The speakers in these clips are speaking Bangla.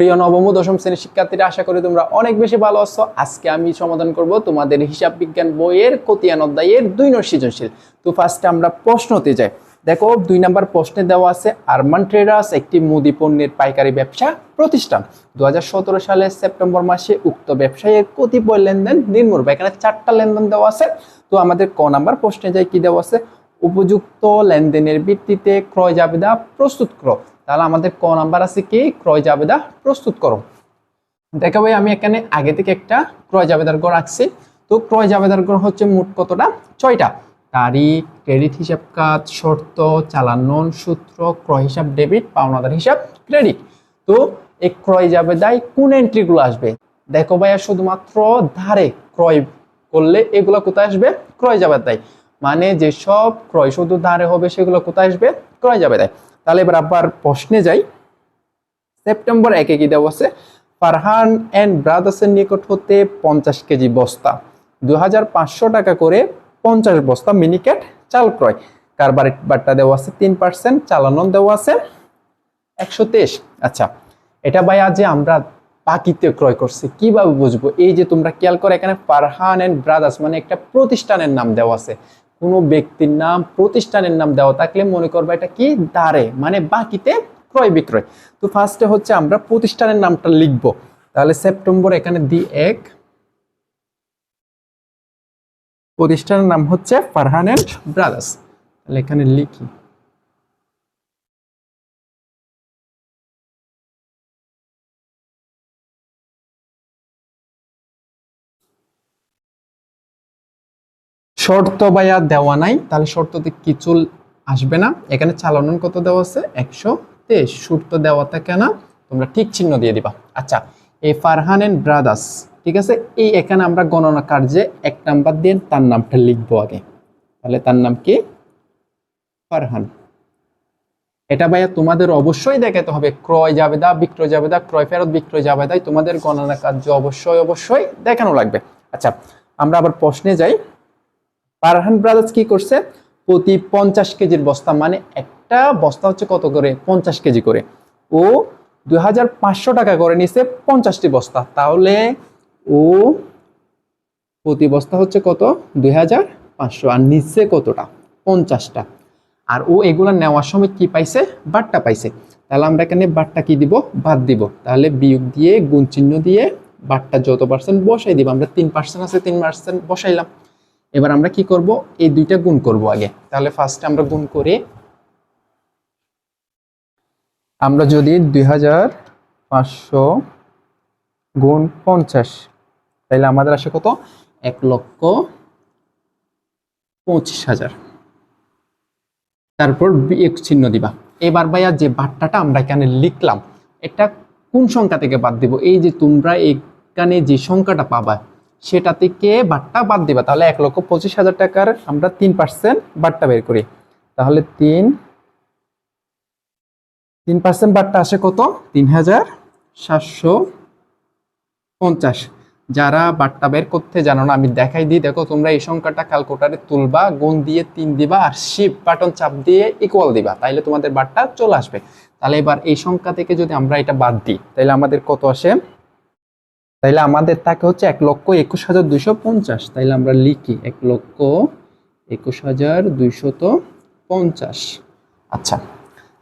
প্রিয় নবম দশম শ্রেণির শিক্ষার্থীরা, আশা করি তোমরা অনেক বেশি ভালো আছো। আজকে আমি সমাধান করব তোমাদের হিসাব বিজ্ঞান বইয়ের কতিয়ান অধ্যায়ের দুই নং সৃজনশীল। তো ফার্স্টে আমরা প্রশ্নতে যাই। দেখো, দুই নাম্বার প্রশ্নে দেওয়া আছে, আরমান ট্রেডার্স একটি মুদি পণ্যের পাইকারি ব্যবসা প্রতিষ্ঠান। দু হাজার সতেরো সালের সেপ্টেম্বর মাসে উক্ত ব্যবসায়ের কতিপয় লেনদেন নির্মূল এখানে চারটা লেনদেন দেওয়া আছে। তো আমাদের ক নাম্বার প্রশ্নে যাই, কি দেওয়া আছে? উপযুক্ত লেনদেনের ভিত্তিতে ক্রয় জাবেদা প্রস্তুত করো। তাহলে আমাদের ক নাম্বার আছে কি? ক্রয় জাবেদা প্রস্তুত করো। দেখা ভাই, আমি এখানে আগে থেকে একটা ক্রয় জাবেদার গড় রাখছি তো ক্রয় জাবেদার গড় হচ্ছে মোট কতটা? ছয়টা। তারিখ ক্রেডিট হিসাব কাজ, শর্ত চালান সূত্র, ক্রয় হিসাব ডেবিট পাওনাদার হিসাব ক্রেডিট তো এই ক্রয় জাবেদায় কোন এন্ট্রিগুলো আসবে? দেখো ভাইয়া, শুধুমাত্র ধারে ক্রয় করলে এগুলো কোথায় আসবে? ক্রয় জাবেদায়। মানে যেসব ক্রয় শুধু ধারে হবে, সেগুলো কোথায় আসবে? ক্রয় জাবেদায়। তাহলে এবার আবার প্রশ্নে যাই। সেপ্টেম্বর একে কি দেওয়া আছে? ফারহান অ্যান্ড ব্রাদার্সের নিকট হতে পঞ্চাশ কেজি বস্তা দু টাকা করে পঞ্চাশ বস্তা মিনিকেট চাল ক্রয়। কারবার বারটা দেওয়া আছে? তিন পার্সেন্ট। চালানো দেওয়া আছে? একশো তেইশ। আচ্ছা এটা ভাইয়া যে আমরা বাকিতে ক্রয় করছি, কীভাবে বুঝব? এই যে তোমরা খেয়াল করো, এখানে ফারহান অ্যান্ড ব্রাদার্স মানে একটা প্রতিষ্ঠানের নাম দেওয়া আছে। কোনো ব্যক্তির নাম, প্রতিষ্ঠানের নাম দেওয়া থাকলে মনে করব এটা কি? দাঁড়ে মানে বাকিতে ক্রয় বিক্রয়। তো ফার্স্টে হচ্ছে আমরা প্রতিষ্ঠানের নামটা লিখব। তাহলে সেপ্টেম্বর এখানে দি এক। প্রতিষ্ঠানের নাম হচ্ছে ফারহান অ্যান্ড ব্রাদার্স। তাহলে এখানে লিখি। শর্ত বাইয়া দেওয়া নাই, তাহলে শর্ততে কিছু আসবে না? এখানে চালানোর কত দেওয়া আছে? একশো তেইশ। শর্ত দেওয়া থাকে না তোমরা ঠিক চিহ্ন দিয়ে দিবা। আচ্ছা এই ফারহান এন্ড ব্রাদার্স, ঠিক আছে? এই এখানে আমরা গণনা কার্যে এক নাম্বার দিয়ে তার নামটা লিখব আগে। তাহলে তার নাম কি? ফারহান। এটা ভাইয়া তোমাদের অবশ্যই দেখাতে হবে। ক্রয় জাবেদা, বিক্রয় জাবেদা, ক্রয় ফেরত, বিক্রয় জাবেদায় তোমাদের গণনা কার্য অবশ্যই অবশ্যই দেখানো লাগবে। আচ্ছা আমরা আবার প্রশ্নে যাই। ফারহান ব্রাদার্স কি করছে? প্রতি পঞ্চাশ কেজির বস্তা মানে একটা বস্তা হচ্ছে কত করে? পঞ্চাশ কেজি করে। ও দুই হাজার পাঁচশো টাকা করে নিছে পঞ্চাশটি বস্তা। তাহলে ও প্রতি বস্তা হচ্ছে কত? দুই হাজার পাঁচশো। আর নিচ্ছে কতটা? পঞ্চাশটা। আর ও এগুলা নেওয়ার সময় কি পাইছে? বাট্টা পাইছে। তাহলে আমরা এখানে বাট্টা কি দিব? বাদ দিব। তাহলে বিয়োগ দিয়ে, গুণ চিহ্ন দিয়ে বাট্টা যত পার্সেন্ট বসাই দিব, আমরা তিন পার্সেন্ট আছে, তিন পার্সেন্ট বসাইলাম। এবার আমরা কি করব? এই দুইটা গুণ করব আগে। তাহলে ফার্স্টে আমরা গুণ করি আমরা যদি দুই হাজার পাঁচশো গুণ পঞ্চাশ, তাহলে আমাদের আসে কত? এক লক্ষ পঁচিশ হাজার। তারপর এক চিহ্ন দিবা। এবার ভাইয়া যে বাট্টাটা আমরা এখানে লিখলাম, এটা কোন সংখ্যা থেকে বাদ দিব? এই যে তোমরা এখানে যে সংখ্যাটা পাবা সেটা থেকে বাট্টা বাদ দিবা? তাহলে এক লক্ষ পঁচিশ হাজার টাকার আমরা তিন পার্সেন্ট বাট্টা বের করি। তাহলে তিন তিন পার্সেন্ট বাট্টা আসে কত? তিন হাজার সাতশো পঞ্চাশ। যারা বাট্টা বের করতে জানো না, আমি দেখাই দিই। দেখো, তোমরা এই সংখ্যাটা ক্যালকুলেটারে তুলবা, গুণ দিয়ে তিন দিবা, আর শিপ বাটন চাপ দিয়ে ইকুয়াল দিবা। তাইলে তোমাদের বাট্টা চলে আসবে। তাহলে এবার এই সংখ্যা থেকে যদি আমরা এটা বাদ দিই তাহলে আমাদের কত আসে? তাইলে আমাদের থাকে হচ্ছে এক লক্ষ একুশ হাজার দুইশো পঞ্চাশ। তাইলে আমরা লিখি এক লক্ষ একুশ হাজার দুইশত পঞ্চাশ। আচ্ছা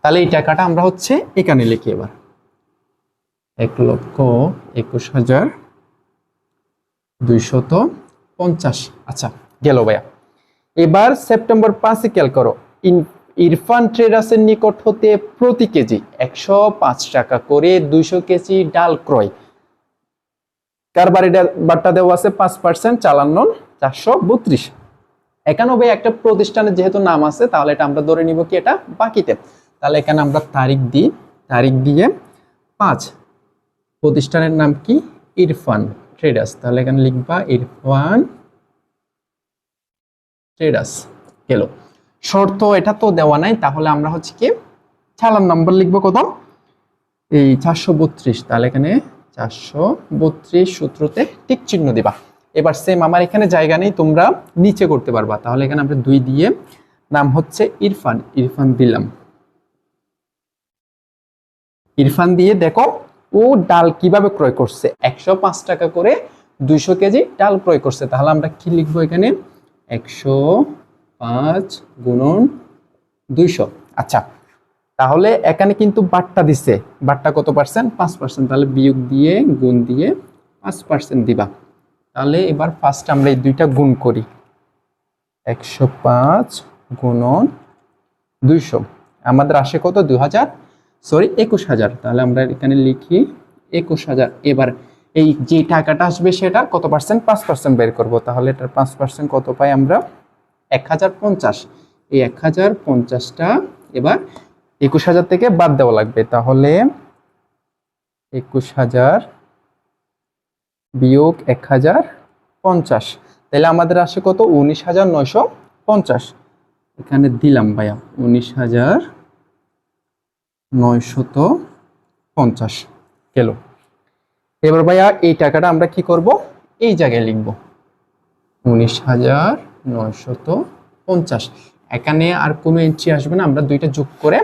তাহলে এই টাকাটা আমরা হচ্ছে এখানে লিখি এবার। এক লক্ষ একুশ হাজার দুইশত পঞ্চাশ। আচ্ছা গেল ভাইয়া। এবার সেপ্টেম্বর পাঁচে খেয়াল করো ইরফান ট্রেডার্সের নিকট হতে প্রতি কেজি একশো পাঁচ টাকা করে দুইশো কেজি ডাল ক্রয়। কারবার এটা বাট্টা দেওয়া আছে পাঁচ পার্সেন্ট চালানো চারশো বত্রিশ। এখানেও ভাই একটা প্রতিষ্ঠানের যেহেতু নাম আছে, তাহলে এটা আমরা ধরে নিব কি এটা বাকিতে। তাহলে এখানে আমরা তারিখ দিই, তারিখ দিয়ে পাঁচ। প্রতিষ্ঠানের নাম কি? ইরফান ট্রেডার্স। তাহলে এখানে লিখবা ইরফান ট্রেডার্স। গেল। শর্ত এটা তো দেওয়া নাই, তাহলে আমরা হচ্ছে কি, চালান নাম্বার লিখব কত এই চারশো বত্রিশ। তাহলে এখানে চারশো বত্রিশ সূত্রতে টিক চিহ্ন দিবা। এবার সেম আমার এখানে জায়গা নেই, তোমরা নিচে করতে পারবা। তাহলে এখানে আমরা দুই দিয়ে নাম হচ্ছে ইরফান ইরফান দিলাম। ইরফান দিয়ে দেখো, ও ডাল কীভাবে ক্রয় করছে? একশো পাঁচ টাকা করে দুইশো কেজি ডাল ক্রয় করছে। তাহলে আমরা কি লিখব এখানে? একশো পাঁচ গুণন দুইশো। আচ্ছা তাহলে এখানে কিন্তু বাট্টা দিছে। বাট্টা কত পার্সেন্ট পাঁচ পার্সেন্ট তাহলে বিয়োগ দিয়ে, গুণ দিয়ে পাঁচ পার্সেন্ট দিবা। তাহলে এবার ফার্স্ট আমরা এই দুইটা গুণ করি। একশো পাঁচ গুণন দুইশো। আমাদের আসে কত? দু হাজার। সরি একুশ হাজার। তাহলে আমরা এখানে লিখি একুশ হাজার। এবার এই যে টাকাটা আসবে সেটা কত পার্সেন্ট পাঁচ পার্সেন্ট বের করব। তাহলে এটার পাঁচ পার্সেন্ট কত পাই আমরা? এক হাজার পঞ্চাশ। এই এক হাজার পঞ্চাশটা এবার একুশ হাজার থেকে বাদ দেওয়া লাগবে। তাহলে একুশ হাজার বিয়োগ এক হাজার পঞ্চাশ। তাহলে আমাদের আসে কত? উনিশ হাজার নয়শো পঞ্চাশ। এখানে দিলাম ভাইয়া, উনিশ হাজার নয়শত পঞ্চাশ। গেল। এবার ভাইয়া এই টাকাটা আমরা কি করব? এই জায়গায় লিখব। উনিশ হাজার নয়শত পঞ্চাশ। এখানে আর কোনো এন্ট্রি আসবে না, আমরা দুইটা যোগ করে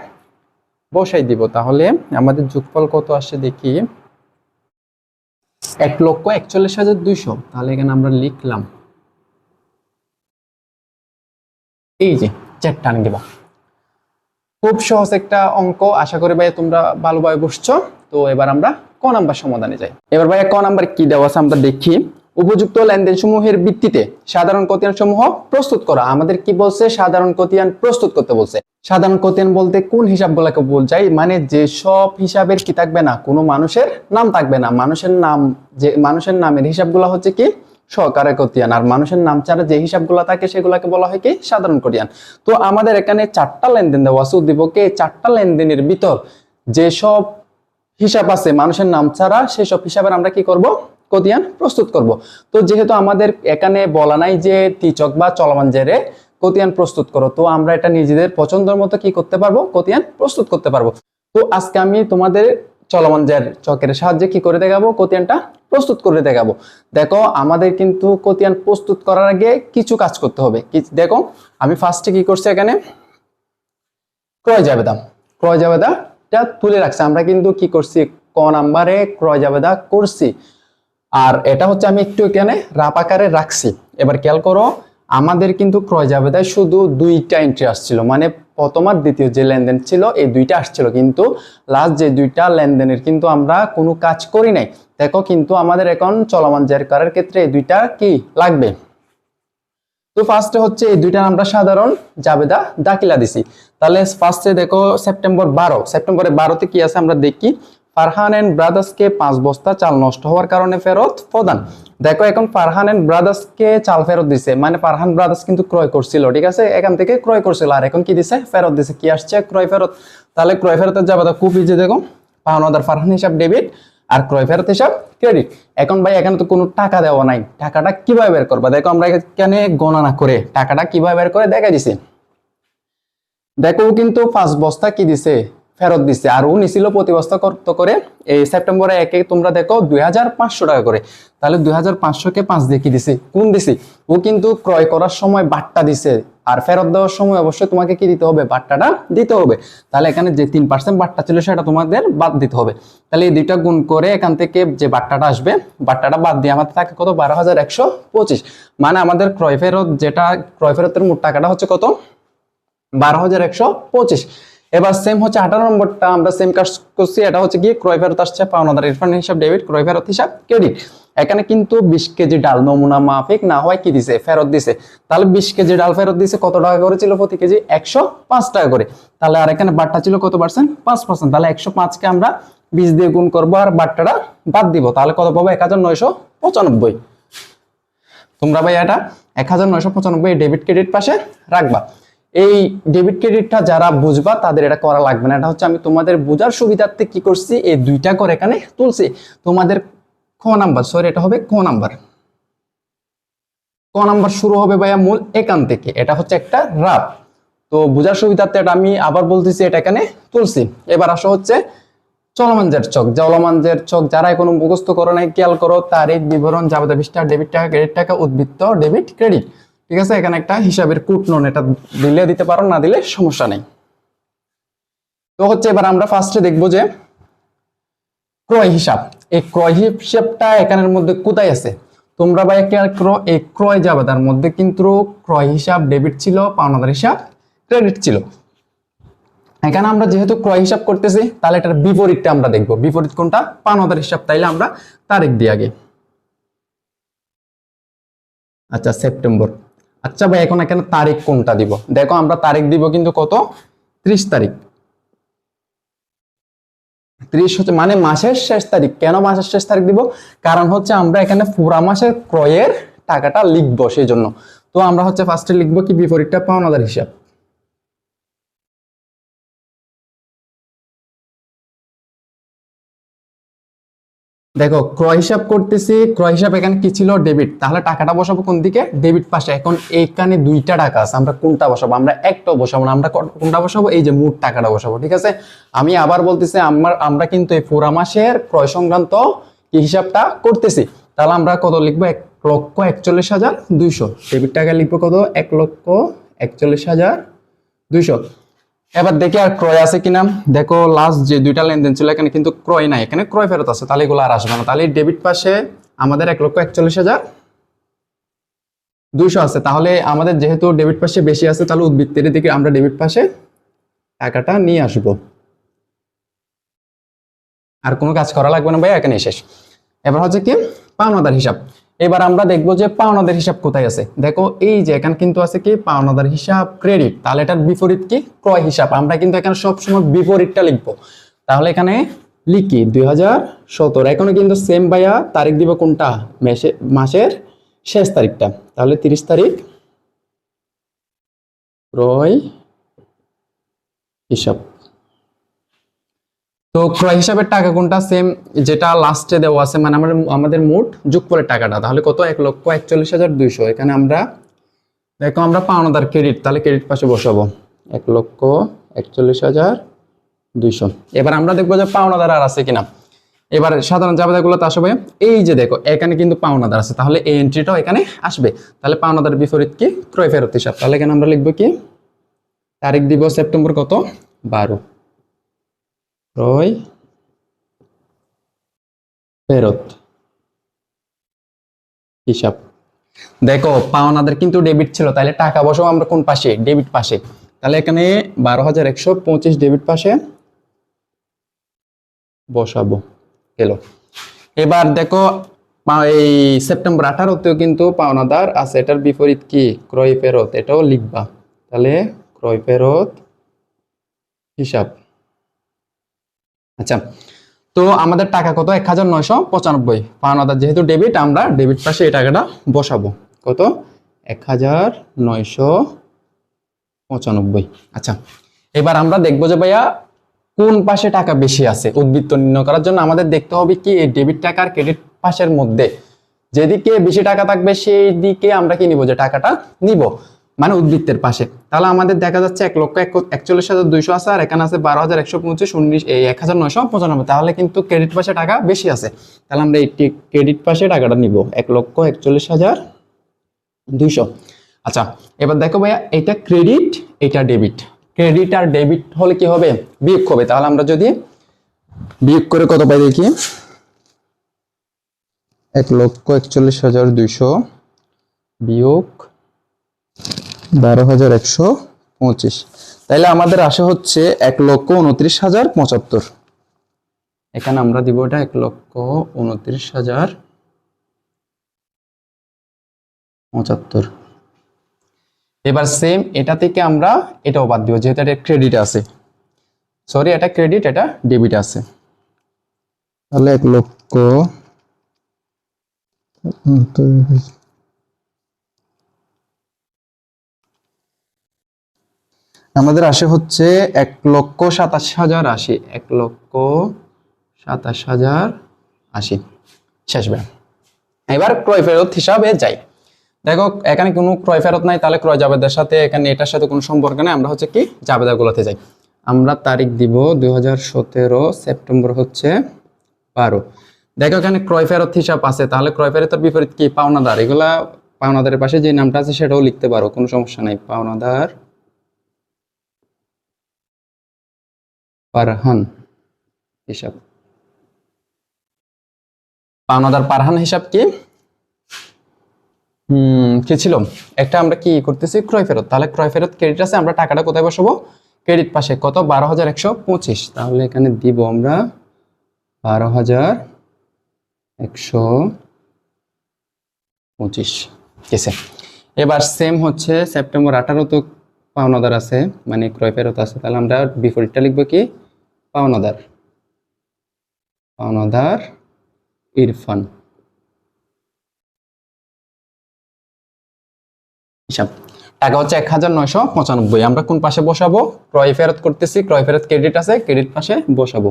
বসাই দিব। তাহলে আমাদের যোগফল কত আসে দেখি? এক লক্ষ একচল্লিশ হাজার দুইশো। তাহলে এখানে আমরা লিখলাম। এই যে, চারটা আনি দেবা। খুব সহজ একটা অঙ্ক। আশা করি ভাইয়া তোমরা ভালোভাবে বসছো তো এবার আমরা ক নাম্বার সমাধানে যাই। এবার ভাইয়া ক নাম্বার কি দেওয়া আছে আমরা দেখি। উপযুক্ত লেনদেন সমূহের ভিত্তিতে সাধারণ কতিয়ান সমূহ প্রস্তুত করা। আমাদের কি বলছে? সাধারণ কতিয়ান প্রস্তুত করতে বলছে। সাধারণ কতিয়ান বলতে কোন হিসাবগুলোকে বোঝায়? মানে যে সব হিসাবের কি থাকবে না? কোনো মানুষের নাম থাকবে না। মানুষের নাম যে, মানুষের নামের হিসাবগুলো হচ্ছে কি? সহকারে কতিয়ান আর মানুষের নাম ছাড়া যে হিসাবগুলো থাকে, সেগুলোকে বলা হয় কি? সাধারণ কতিয়ান তো আমাদের এখানে চারটা লেনদেন দেওয়া আছে। উদ্দীপকে চারটা লেনদেনের ভিতর যেসব হিসাব আছে মানুষের নাম ছাড়া, সেসব হিসাবের আমরা কি করব? কতিয়ান প্রস্তুত করব। তো যেহেতু আমাদের এখানে বলা নাই যে টিচক বা চলমান জেরে কতিয়ান প্রস্তুত করো, তো আমরা এটা নিজেদের পছন্দের মতো কি করতে পারব? কতিয়ান প্রস্তুত করতে পারব। তো আজকে আমি তোমাদের চলমান জের চকের সাহায্যে কি করে দেখাবো? কতিয়ানটা প্রস্তুত করে দেখাবো। দেখো, আমাদের কিন্তু কতিয়ান প্রস্তুত করার আগে কিছু কাজ করতে হবে। দেখো, আমি ফার্স্টে কি করছি এখানে? ক্রয় জাবেদা। ক্রয় জাবেদাটা তুলে রাখছি। আমরা কিন্তু কি করছি? ক নাম্বারে ক্রয় জাবেদা করছি। আর এটা হচ্ছে আমি একটু এখানে রাপ আকারে রাখছি। এবার খেয়াল করো, আমাদের কিন্তু ক্রয় জাবেদায় শুধু দুইটা এন্ট্রি আসছিল মানে প্রথম আর দ্বিতীয় যে লেনদেন ছিল, এই দুইটা আসছিল। কিন্তু লাস্ট যে দুইটা লেনদেনের কিন্তু আমরা কোনো কাজ করি নাই। দেখো কিন্তু আমাদের এখন চলমান জের করার ক্ষেত্রে এই দুইটা কি লাগবে? তো ফার্স্টে হচ্ছে এই দুইটা আমরা সাধারণ জাবেদা দাখিলা দিছি। তাহলে ফার্স্টে দেখো সেপ্টেম্বর বারো সেপ্টেম্বরের বারোতে কি আছে আমরা দেখি। ফারহান এন্ড ব্রাদার্সকে পাঁচ বস্তা চাল নষ্ট হওয়ার কারণে ফেরত প্রদান। দেখো, এখন ফারহান এন্ড ব্রাদার্সকে চাল ফেরত দিছে মানে ফারহান ব্রাদার্স কিন্তু ক্রয় করছিল, ঠিক আছে? এখান থেকে ক্রয় করছিল, আর এখন কি দিছে? ফেরত দিছে। কি আসছে? ক্রয় ফেরত। তাহলে ক্রয় ফেরতের জাবেদা খুব ইজি দেখো, পাওনাদার ফারহান হিসাব ডেবিট আর ক্রয় ফেরত হিসাব ক্রেডিট। এখন ভাই, এখানে তো কোনো টাকা দেওয়া নাই। টাকাটা কীভাবে বের করবা? দেখো, আমরা এখানে গণনা করে টাকাটা কীভাবে বের করে দেখা দিছি। দেখো কিন্তু পাঁচ বস্তা কি দিছে? ফেরত দিছে। আর ও নিছিল প্রতি বস্তা কত করে, এই সেপ্টেম্বরে একে তোমরা দেখো দুই হাজার পাঁচশো টাকা করে। তাহলে দুই হাজার পাঁচশোকে পাঁচ কি দিছি? কোন দিছি? ও কিন্তু ক্রয় করার সময় বাট্টা দিছে। আর ফেরত দেওয়ার সময় অবশ্যই তোমাকে কি দিতে হবে? বাট্টাটা দিতে হবে। তাহলে এখানে যে তিন পার্সেন্ট বাট্টা ছিল সেটা তোমাদের বাদ দিতে হবে। তাহলে এই দুইটা গুণ করে এখান থেকে যে বাট্টাটা আসবে, বাট্টাটা বাদ দিয়ে আমাদের থাকে কত? বারো হাজার একশো পঁচিশ। মানে আমাদের ক্রয় ফেরত যেটা, ক্রয় ফেরতের মোট টাকাটা হচ্ছে কত? বারো হাজার একশো পঁচিশ। এবার সেম হচ্ছে আঠারো নম্বরটা, আমরা সেম কাজ করছি, এটা হচ্ছে কি ক্রয় ফেরত আসছে, পাওনাদার রিফান্ড হিসাব ডেবিট ক্রয় ফেরত হিসাব ক্রেডিট এখানে কিন্তু বিশ কেজি ডাল নমুনা মাফিক না হয় কি দিছে? ফেরত দিছে। তাহলে বিশ কেজি ডাল ফেরত দিছে, কত টাকা করে ছিল প্রতি কেজি? একশো পাঁচ টাকা করে। তাহলে আর এখানে বাট্টা ছিল কত পার্সেন্ট পাঁচ পার্সেন্ট তাহলে একশো পাঁচকে আমরা বিশ দিয়ে গুণ করব, আর বাট্টাটা বাদ দিব। তাহলে কত পাবো? এক হাজার নয়শো পঁচানব্বই। তোমরা ভাই এটা এক হাজার নয়শো পঁচানব্বই ডেবিট ক্রেডিট পাশে রাখবা। এই ডেবিট ক্রেডিটটা যারা বুঝবা, তাদের এটা করা লাগবে না। এটা হচ্ছে আমি তোমাদের বোঝার সুবিধার্থে কি করছি, এই দুইটা করে এখানে তুলছি। তোমাদের খ নাম্বার সরি এটা হবে ক নাম্বার। ক নাম্বার শুরু হবে ভাইয়া মূল এখান থেকে। এটা হচ্ছে একটা রাপ তো বোঝার সুবিধার্থে এটা আমি আবার বলতেছি, এটা এখানে তুলছি। এবার আসা হচ্ছে চলমানজের চক চলমানজের চক যারা কোনো মুখস্থ করো নাই, খেয়াল করো, তারিখ, বিবরণ, যাবতীয় বিশ ডেবিট টাকা ক্রেডিট টাকা, উদ্বৃত্ত ডেবিট ক্রেডিট ঠিক আছে? এখানে একটা হিসাবের কুট নন এটা দিলে দিতে পারো, না দিলে সমস্যা নেই। তো হচ্ছে এবার আমরা ফার্স্টে দেখব যে ক্রয় হিসাব। এই ক্রয় হিসাবটা এখানের মধ্যে কোথায় আছে? তোমরা ভাই খেয়াল ক্রয়, এই ক্রয় জাবেদার মধ্যে কিন্তু ক্রয় হিসাব ডেবিট ছিল, পাওনাদার হিসাব ক্রেডিট ছিল। এখানে আমরা যেহেতু ক্রয় হিসাব করতেছি, তাহলে এটার বিপরীতটা আমরা দেখব। বিপরীত কোনটা? পাওনাদার হিসাব, তাইলে আমরা তারিখ দিয়ে আগে। আচ্ছা সেপ্টেম্বর। আচ্ছা ভাই, এখন এখানে তারিখ কোনটা দিব? দেখো, আমরা তারিখ দিব কিন্তু কত? ত্রিশ তারিখ। ত্রিশ হচ্ছে মানে মাসের শেষ তারিখ। কেন মাসের শেষ তারিখ দিব? কারণ হচ্ছে আমরা এখানে পুরা মাসের ক্রয়ের টাকাটা লিখব, সেই জন্য। তো আমরা হচ্ছে ফার্স্টে লিখব কি, বিপরীতটা পাওনাদার হিসাব। দেখো, ক্রয় হিসাব করতেছি, ক্রয় হিসাব এখানে কি ছিল? ডেবিট তাহলে টাকাটা বসাবো কোন দিকে? ডেবিট পাশে। এখন এইখানে দুইটা টাকা আছে, আমরা কোনটা বসাবো? আমরা একটা বসাবো না, আমরা কোনটা বসাবো? এই যে মোট টাকাটা বসাবো, ঠিক আছে? আমি আবার বলতেছি, আমার আমরা কিন্তু এই পুরা মাসের ক্রয় সংক্রান্ত হিসাবটা করতেছি? তাহলে আমরা কত লিখব? এক লক্ষ একচল্লিশ হাজার দুইশো। ডেবিট টাকা লিখব কত? এক লক্ষ একচল্লিশ হাজার দুইশো। এবার দেখি আর ক্রয় আছে কিনা দেখো লাস্ট যে দুইটা লেনদেন ছিল, এখানে কিন্তু ক্রয় নাই। এখানে ক্রয় ফেরত আছে, তাহলে এগুলো আর আসবে না। তাহলে ডেবিট পাশে আমাদের এক লক্ষ একচল্লিশ হাজার দুইশো আছে। তাহলে আমাদের যেহেতু ডেবিট পাশে বেশি আছে, তাহলে উদ্বৃত্তের দিকে আমরা ডেবিট পাশে টাকাটা নিয়ে আসব। আর কোনো কাজ করা লাগবে না ভাই এখানে শেষ। এবার হচ্ছে কি? পাওনাদার হিসাব। এবার আমরা দেখব যে পাওনাদার হিসাব কোথায় আছে। দেখো, এই যে এখানে কিন্তু আছে কি? পাওনাদার হিসাব ক্রেডিট তাহলে এটার বিপরীত কি? ক্রয় হিসাব। আমরা কিন্তু এখানে সবসময় বিপরীতটা লিখব। তাহলে এখানে লিখি, দুই হাজার সতেরো। এখানে কিন্তু সেম ভাইয়া, তারিখ দিব কোনটা? মেসে মাসের শেষ তারিখটা। তাহলে তিরিশ তারিখ ক্রয় হিসাব। তো ক্রয় হিসাবের টাকা কোনটা? সেম যেটা লাস্টে দেওয়া আছে মানে আমাদের আমাদের মোট যোগফলের টাকাটা, তাহলে কত? এক লক্ষ একচল্লিশ হাজার দুইশো। এখানে আমরা, দেখো আমরা পাওনাদার ক্রেডিট তাহলে ক্রেডিট পাশে বসাবো। এক লক্ষ একচল্লিশ হাজার দুইশো। এবার আমরা দেখব যে পাওনাদার আর আছে কিনা। এবার সাধারণ জাবেদাগুলো তো আসবে। এই যে দেখো, এখানে কিন্তু পাওনাদার আছে, তাহলে এই এন্ট্রিটাও এখানে আসবে। তাহলে পাওনাদার বিপরীত কি? ক্রয় ফেরত হিসাব। তাহলে এখানে আমরা লিখব কি? তারিখ দিব সেপ্টেম্বর কত? বারো। ক্রয় ফেরত হিসাব। দেখো, পাওনাদের কিন্তু ডেবিট ছিল তাহলে টাকা বসাবো আমরা কোন পাশে? ডেবিট পাশে। তাহলে এখানে বারো হাজার একশো পঁচিশ ডেবিট পাশে বসাবো, গেল। এবার দেখো এই সেপ্টেম্বর আঠারোতেও কিন্তু পাওনাদার আছে, এটার বিপরীত কি? ক্রয় ফেরত, এটাও লিখবা। তাহলে ক্রয় ফেরত হিসাব। আচ্ছা তো আমাদের টাকা কত? এক হাজার নয়শো পঁচানব্বই। পাওনাদার যেহেতু ডেবিট আমরা ডেবিট পাশে এই টাকাটা বসাবো। কত? এক হাজার নয়শো পঁচানব্বই। আচ্ছা এবার আমরা দেখব যে ভাইয়া, কোন পাশে টাকা বেশি আছে উদ্বৃত্ত নির্ণয় করার জন্য? আমাদের দেখতে হবে কি এই ডেবিট টাকা আর ক্রেডিট পাশের মধ্যে। যেদিকে বেশি টাকা থাকবে সেই দিকে আমরা কি নিব? যে টাকাটা নিব। মানে উদ্বৃত্তের পাশে। তাহলে আমাদের দেখা যাচ্ছে এক লক্ষ একচল্লিশ হাজার দুইশো আছে আর এখানে আছে বারো হাজার একশো পঁচিশ, উনিশ এই এক হাজার নয়শো পঁচানব্বই। তাহলে কিন্তু ক্রেডিট পাশে টাকা বেশি আছে। তাহলে আমরা এই ক্রেডিট পাশে টাকাটা নিব। এক লক্ষ একচল্লিশ হাজার দুইশো। আচ্ছা এবার দেখো ভাইয়া, এটা ক্রেডিট এটা ডেবিট ক্রেডিট আর ডেবিট হলে কি হবে? বিয়োগ হবে। তাহলে আমরা যদি বিয়োগ করে কত পাই দেখি? এক লক্ষ একচল্লিশ হাজার দুইশো বিয়োগ বারো হাজার একশো পঁচিশ। তাইলে আমাদের আসে হচ্ছে এক লক্ষ উনত্রিশ হাজার পঁচাত্তর। এখানে আমরা দিব এটা এক লক্ষ উনত্রিশ হাজার পঁচাত্তর। এবার সেম এটা থেকে আমরা এটাও বাদ দিব, যেহেতু এটা ক্রেডিট আছে। সরি এটা ক্রেডিট এটা ডেবিট আছে। তাহলে এক লক্ষ আমাদের আসে হচ্ছে এক লক্ষ সাতাশ হাজার আশি। এক লক্ষ সাতাশ হাজার আশি। শেষ ব্যায়াম এবার ক্রয় ফেরত হিসাবে যাই। দেখো, এখানে কোনো ক্রয় ফেরত নাই, তাহলে ক্রয় জাবেদার সাথে এখানে এটার সাথে কোনো সম্পর্ক নেই। আমরা হচ্ছে কি জাবেদাগুলোতে যাই। আমরা তারিখ দিব দু হাজার সতেরো সেপ্টেম্বর হচ্ছে বারো। দেখো, এখানে ক্রয় ফেরত হিসাব আছে। তাহলে ক্রয় ফেরতের বিপরীত কি? পাওনাদার। এগুলা পাওনাদারের পাশে যে নামটা আছে, সেটাও লিখতে পারো, কোনো সমস্যা নাই। পাওনাদার ফারহান হিসাব। পাওনাদার পারহান হিসাব কি? হুম, কি ছিল? একটা আমরা কি করতেছি? ক্রয় ফেরত। তাহলে ক্রয় ফেরত ক্রেডিট আছে, আমরা টাকাটা কোথায় বসাবো? ক্রেডিট পাশে। কত? বারো হাজার একশো পঁচিশ। তাহলে এখানে দিব আমরা বারো হাজার একশো পঁচিশ। কেসে এবার সেম হচ্ছে সেপ্টেম্বর আঠারো তো পাওনাদার আছে মানে ক্রয় ফেরত আছে। তাহলে আমরা বিপরীতটা লিখব কি? পাওনাদার। পাওনাদার ইরফান। টাকা হচ্ছে এক হাজার নয়শো পঁচানব্বই। আমরা কোন পাশে বসাবো? ক্রয় ফেরত করতেছি, ক্রয় ফেরত ক্রেডিট আছে, ক্রেডিট পাশে বসাবো।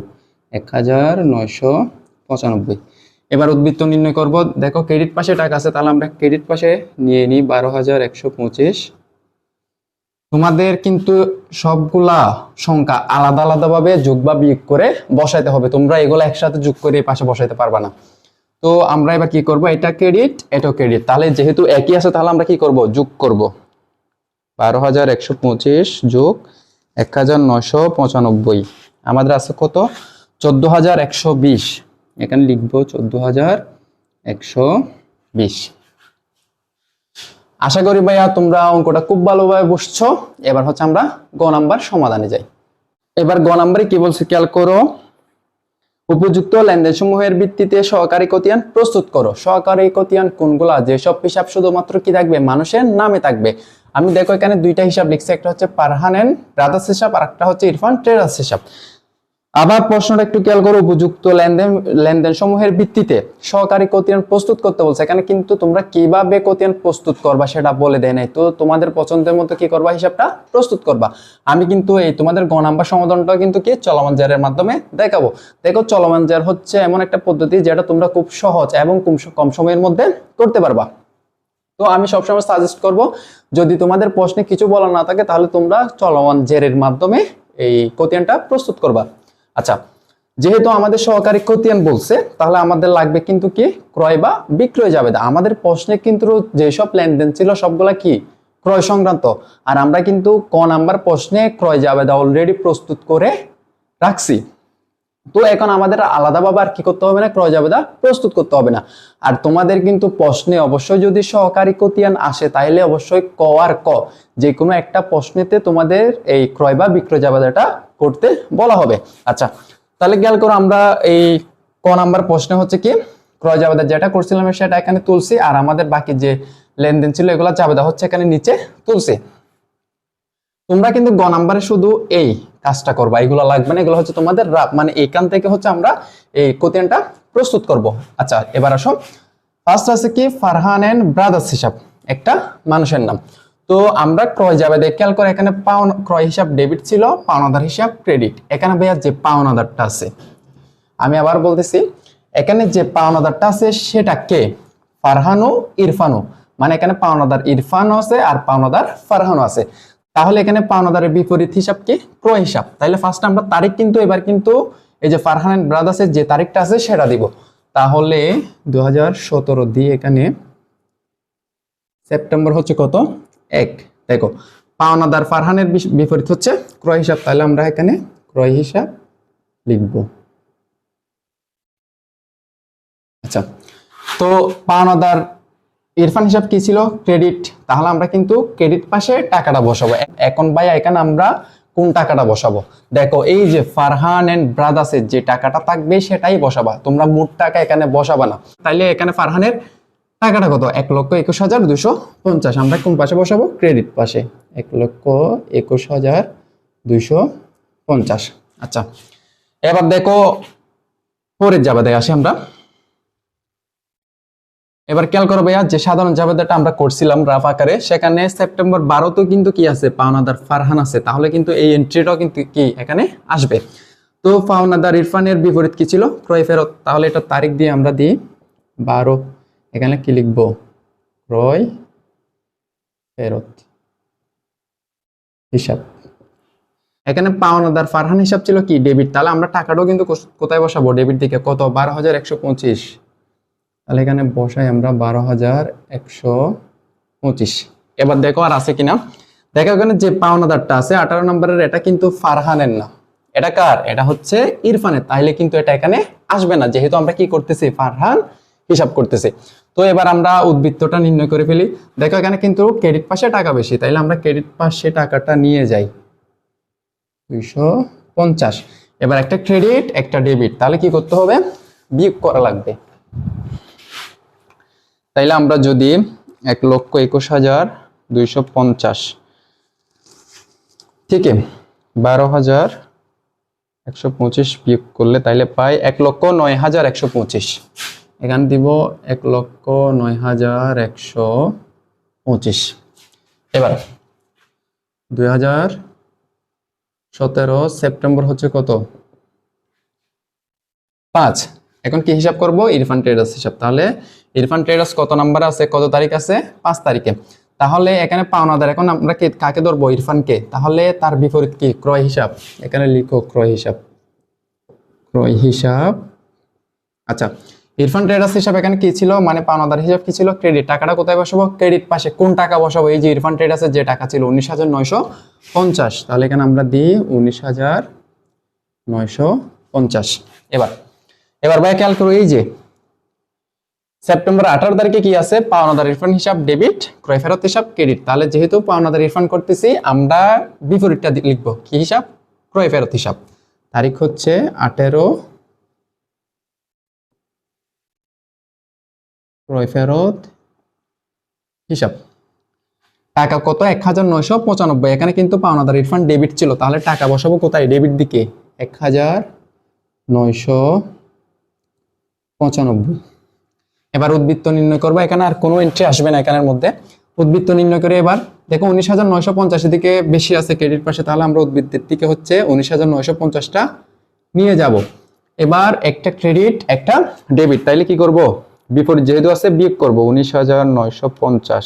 এক হাজার নয়শো পঁচানব্বই। এবার উদ্বৃত্ত নির্ণয় করব। দেখো, ক্রেডিট পাশে টাকা আছে, তাহলে আমরা ক্রেডিট পাশে নিয়ে নিই বারো হাজার একশো পঁচিশ। তোমাদের কিন্তু সবগুলা সংখ্যা আলাদা আলাদা ভাবে যোগ বা বিয়োগ করে বসাইতে হবে। তোমরা এগুলো একসাথে যোগ করে পাশে বসাইতে পারবা না। তো আমরা এবার কি করব? এটা ক্রেডিট এটাও ক্রেডিট তাহলে যেহেতু একই আছে, তাহলে আমরা কি করব? যোগ করব। বারো হাজার একশো পঁচিশ যোগ এক হাজার নয়শো পঁচানব্বই। আমাদের আছে কত? চোদ্দ হাজার একশো বিশ। এখানে লিখব চোদ্দ হাজার একশো বিশ। আশা করি ভাইয়া তোমরা অঙ্কটা খুব ভালোভাবে বুঝছ। এবার হচ্ছে আমরা গ নাম্বার সমাধানে যাই। এবার গ নাম্বারে কি বলছে খেয়াল করো? উপযুক্ত লেনদেন সমূহের ভিত্তিতে সহকারী কতিয়ান প্রস্তুত করো। সহকারী কতিয়ান কোনগুলা? যেসব হিসাব শুধুমাত্র কি থাকবে? মানুষের নামে থাকবে। আমি দেখো এখানে দুইটা হিসাব লিখছি, একটা হচ্ছে পারহানেন ব্রাদার্স হিসাব, আর একটা হচ্ছে ইরফান ট্রেডার্স হিসাব। আবার প্রশ্নটা একটু খেয়াল করো, উপযুক্ত লেনদেন লেনদেন সমূহের ভিত্তিতে সহকারী কতিয়ান প্রস্তুত করতে বলছে। এখানে কিন্তু তোমরা কীভাবে কতিয়ান প্রস্তুত করবা সেটা বলে দেয় নাই। তো তোমাদের পছন্দের মতো কি করবা, হিসাবটা প্রস্তুত করবা। আমি কিন্তু এই তোমাদের গ নাম্বার সমাধানটা কিন্তু কি চলমান জারের মাধ্যমে দেখাবো। দেখো, চলমান জার হচ্ছে এমন একটা পদ্ধতি যেটা তোমরা খুব সহজ এবং কম- সময়ের মধ্যে করতে পারবা। তো আমি সবসময় সাজেস্ট করব, যদি তোমাদের প্রশ্নে কিছু বলা না থাকে, তাহলে তোমরা চলমান জেরের মাধ্যমে এই কতিয়ানটা প্রস্তুত করবা। আচ্ছা যেহেতু আমাদের সহকারী খতিয়ান বলছে, তাহলে আমাদের লাগবে কিন্তু কি? ক্রয় বা বিক্রয় যাবে আমাদের প্রশ্নে কিন্তু যেসব লেনদেন ছিল, সবগুলা কি? ক্রয় সংক্রান্ত। আর আমরা কিন্তু ক নাম্বার প্রশ্নে ক্রয় জাবেদা অলরেডি প্রস্তুত করে রাখছি। তো এখন আমাদের আলাদাভাবে আর কি করতে হবে না? ক্রয় জাবেদা প্রস্তুত করতে হবে না। আর তোমাদের কিন্তু প্রশ্নে অবশ্যই যদি সহকারী কতিয়ান আসে তাহলে অবশ্যই ক আর ক যে কোনো একটা প্রশ্নেতে তোমাদের এই ক্রয় বা বিক্রয় জাবেদাটা করতে বলা হবে। আচ্ছা তাহলে খেয়াল করো আমরা এই ক নাম্বার প্রশ্নে হচ্ছে কি, ক্রয় জাবেদা যেটা করছিলাম সেটা এখানে তুলছি, আর আমাদের বাকি যে লেনদেন ছিল এগুলো জাবেদা হচ্ছে এখানে নিচে তুলছি। তোমরা কিন্তু গ নাম্বারে শুধু এই কাজটা করবা, এগুলো লাগবে না, এগুলো হচ্ছে তোমাদের রাপ মানে এইখান থেকে হচ্ছে আমরা এই কোতিয়ানটা প্রস্তুত করব। আচ্ছা এবার আসো। ফার্স্ট আছে কি, ফারহান এন্ড ব্রাদার্স হিসাব, একটা মানুষের নাম। তো আমরা ক্রয় যাবে। দেখ, খেয়াল করে, এখানে পাওনা, ক্রয় হিসাব ডেবিট ছিল, পাওনাদার হিসাব ক্রেডিট এখানে ভাইয়া যে পাওনাদারটা আছে, আমি আবার বলতেছি, এখানে যে পাওনাদারটা আছে সেটা কে? ফারহানু ইরফানু। মানে এখানে পাওনাদার ইরফানও আছে আর পাওনাদার ফারহানও আছে। তাহলে এখানে পাওনাদারের বিপরীত হিসাব কি? ক্রয় হিসাব। তাহলে ফার্স্ট আমরা তারিখ কিন্তু, এবার কিন্তু এই যে ফারহান ব্রাদার্সের যে তারিখটা আছে সেটা দিব। তাহলে দু হাজার সতেরো দিয়ে এখানে সেপ্টেম্বর হচ্ছে কত? এক। দেখো, পাওনাদার ফারহানের বিপরীত হচ্ছে ক্রয় হিসাব। তাহলে আমরা এখানে ক্রয় হিসাব লিখব। আচ্ছা তো পাওনাদার ইরফান হিসাব কি ছিল? ক্রেডিট। তাহলে আমরা কিন্তু ক্রেডিট পাশে টাকাটা বসাবো। এখন ভাই, এখানে আমরা কোন টাকাটা বসাবো? দেখো, এই যে ফারহান এন্ড ব্রাদার্সের যে টাকাটা থাকবে, সেটাই বসাবা। তোমরা মোট টাকা এখানে বসাবা না। তাইলে এখানে ফারহানের টাকাটা কত? এক লক্ষ একুশ হাজার দুশো পঞ্চাশ। আমরা কোন পাশে বসাবো? ক্রেডিট পাশে। এক লক্ষ একুশ হাজার দুইশো পঞ্চাশ। আচ্ছা এবার দেখো পরের যাবে দেখে আসি আমরা। এবার খেয়াল করো ভাইয়া, যে সাধারণ জাবেদাটা আমরা করছিলাম রাফ আকারে, সেখানে সেপ্টেম্বর বারোতেও কিন্তু কি আছে? পাওনাদার ফারহান আছে। তাহলে কিন্তু এই এন্ট্রিটাও কিন্তু কি এখানে আসবে? তো পাওনাদার ইরফানের বিপরীত কি ছিল? ক্রয় ফেরত, তাহলে এটা তারিখ দিয়ে আমরা দিই বারো এখানে কি লিখব? ক্রয় ফেরত হিসাব। এখানে পাওনাদার ফারহান হিসাব ছিল কি? ডেবিট। তাহলে আমরা টাকাটাও কিন্তু কোথায় বসাবো? ডেবিট দিকে কত? বারো হাজার একশো পঁচিশ। তাহলে এখানে বসাই আমরা বারো হাজার একশো পঁচিশ। এবার দেখো আর আছে কিনা? দেখো এখানে যে পাওনাদারটা আছে, আঠারো নম্বরের, এটা কিন্তু ফারহানের না। এটা কার? এটা হচ্ছে ইরফানের। তাহলে কিন্তু এটা এখানে আসবে না। যেহেতু আমরা কি করতেছি? ফারহান হিসাব করতেছি। তো এবার আমরা উদ্বৃত্তটা নির্ণয় করে ফেলি। দেখো, এখানে কিন্তু ক্রেডিট পাশে টাকা বেশি, তাইলে আমরা ক্রেডিট পাশে টাকাটা নিয়ে যাই। দুইশো পঞ্চাশ। এবার একটা ক্রেডিট একটা ডেবিট তাহলে কি করতে হবে? বিয়োগ করা লাগবে। তাইলে আমরা যদি এক লক্ষ একুশ হাজার দুইশো পঞ্চাশ, ঠিক বারো হাজার একশো পঁচিশ বিয়োগ করলে তাইলে পাই এক লক্ষ নয় হাজার একশো পঁচিশ। এখানে দিব এক লক্ষ নয় হাজার একশো পঁচিশ। এবার, দুই হাজার সতেরো সেপ্টেম্বর হচ্ছে কত? পাঁচ। এখন কি হিসাব করব? ইরফান ট্রেডার্স হিসাব। তাহলে ইরফান ট্রেডার্স কত নাম্বার আছে? কত তারিখ আছে? পাঁচ তারিখে। তাহলে এখানে পাওনাদার, এখন আমরা কাকে ধরবো? ইরফানকে। তাহলে তার বিপরীত কি? ক্রয় হিসাব। এখানে লিখো ক্রয় হিসাব। ক্রয় হিসাব। আচ্ছা ইরফান ট্রেডার্স হিসাব এখানে কি ছিল? মানে পাওনাদার হিসাব কি ছিল? ক্রেডিট টাকাটা কোথায় বসাবো? ক্রেডিট পাশে কোন টাকা বসাবো? এই যে ইরফান ট্রেডার্সের যে টাকা ছিল, উনিশ হাজার নয়শো পঞ্চাশ। তাহলে এখানে আমরা দিই উনিশ হাজার নয়শো পঞ্চাশ। এবার এবার ভাই খেয়াল করো, এই যে সেপ্টেম্বর আঠারো তারিখে কি আছে? পাওনাদার রিফান্ড হিসাব ডেবিট ক্রয় ফেরত হিসাব ক্রেডিট তাহলে যেহেতু পাওনাদার রিফান্ড করতেছি, আমরা বিপরীতটা লিখব। কি হিসাব? ক্রয় ফেরত হিসাব। তারিখ হচ্ছে আঠেরো ক্রয় ফেরত, হিসাব। টাকা কত? এক হাজার নয়শো পঁচানব্বই। এখানে কিন্তু পাওনাদার রিফান্ড ডেবিট ছিল। তাহলে টাকা বসাবো কোথায়? ডেবিট দিকে। এক হাজার নয়শো পঁচানব্বই। এবার উদ্বৃত্ত নির্ণয় করব। এখানে আর কোনো এন্ট্রি আসবে না এখানের মধ্যে। উদ্বৃত্ত নির্ণয় করে এবার দেখো উনিশ হাজার নয়শো পঞ্চাশের দিকে বেশি আছে ক্রেডিট পাশে। তাহলে আমরা উদ্বৃত্তের দিকে হচ্ছে উনিশ হাজার নয়শো পঞ্চাশটা নিয়ে যাব। এবার একটা ক্রেডিট একটা ডেবিট তাইলে কি করব? বিপরীত যেহেতু আছে, বিয়োগ করব উনিশ হাজার নয়শো পঞ্চাশ,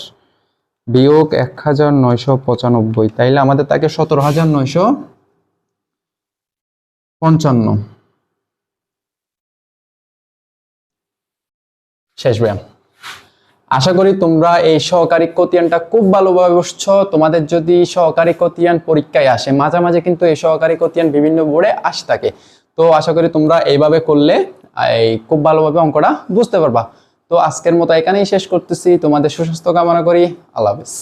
বিয়োগ এক হাজার নয়শো পঁচানব্বই। তাইলে আমাদের তাকে সতেরো হাজার নয়শো পঞ্চান্ন। শেষ ব্যায়াম। আশা করি তোমরা এই সহকারী কতিয়ানটা খুব ভালোভাবে বসছো তোমাদের যদি সহকারী কতিয়ান পরীক্ষায় আসে, মাঝে মাঝে কিন্তু এই সহকারী কতিয়ান বিভিন্ন বোর্ডে আসে থাকে। তো আশা করি তোমরা এইভাবে করলে এই খুব ভালোভাবে অঙ্কটা বুঝতে পারবা। তো আজকের মতো এখানেই শেষ করতেছি। তোমাদের সুস্বাস্থ্য কামনা করি। আল্লাহ হাফেজ।